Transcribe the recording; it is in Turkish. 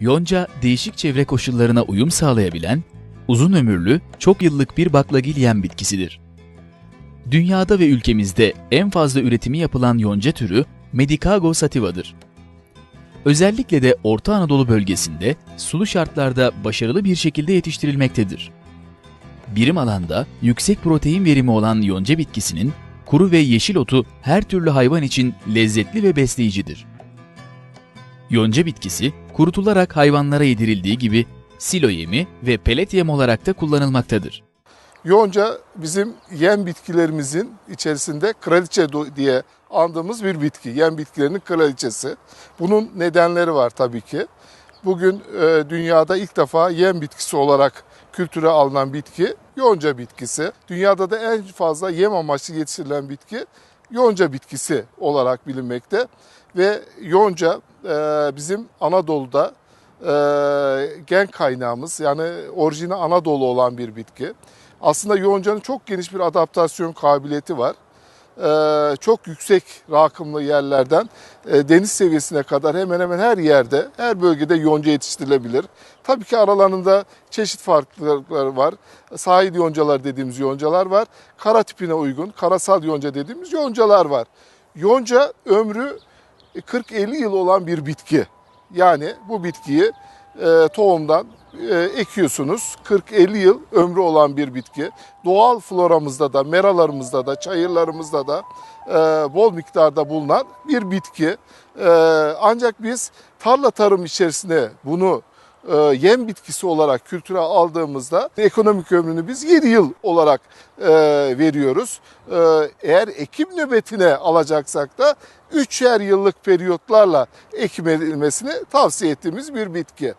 Yonca değişik çevre koşullarına uyum sağlayabilen, uzun ömürlü, çok yıllık bir baklagilyen bitkisidir. Dünyada ve ülkemizde en fazla üretimi yapılan yonca türü Medicago sativa'dır. Özellikle de Orta Anadolu bölgesinde sulu şartlarda başarılı bir şekilde yetiştirilmektedir. Birim alanda yüksek protein verimi olan yonca bitkisinin kuru ve yeşil otu her türlü hayvan için lezzetli ve besleyicidir. Yonca bitkisi kurutularak hayvanlara yedirildiği gibi silo yemi ve pelet yem olarak da kullanılmaktadır. Yonca bizim yem bitkilerimizin içerisinde kraliçe diye andığımız bir bitki. Yem bitkilerinin kraliçesi. Bunun nedenleri var tabii ki. Bugün e, dünyada ilk defa yem bitkisi olarak kültüre alınan bitki yonca bitkisi. Dünyada da en fazla yem amaçlı yetiştirilen bitki yonca bitkisi olarak bilinmekte. Ve yonca e, bizim Anadolu'da e, gen kaynağımız yani orijini Anadolu olan bir bitki. Aslında yoncanın çok geniş bir adaptasyon kabiliyeti var. Ee, çok yüksek rakımlı yerlerden e, deniz seviyesine kadar hemen hemen her yerde, her bölgede yonca yetiştirilebilir. Tabii ki aralarında çeşit farklılıkları var. Sahil yoncalar dediğimiz yoncalar var. Kara tipine uygun, karasal yonca dediğimiz yoncalar var. Yonca ömrü 40-50 yıl olan bir bitki. Yani bu bitkiyi e, tohumdan e, ekiyorsunuz. 40-50 yıl ömrü olan bir bitki. Doğal floramızda da, meralarımızda da, çayırlarımızda da e, bol miktarda bulunan bir bitki. E, ancak biz tarla tarım içerisinde bunu e, yem bitkisi olarak kültüre aldığımızda ekonomik ömrünü biz 7 yıl olarak e, veriyoruz. E, eğer ekim nöbetine alacaksak da 3'er yıllık periyotlarla ekim edilmesini tavsiye ettiğimiz bir bitki.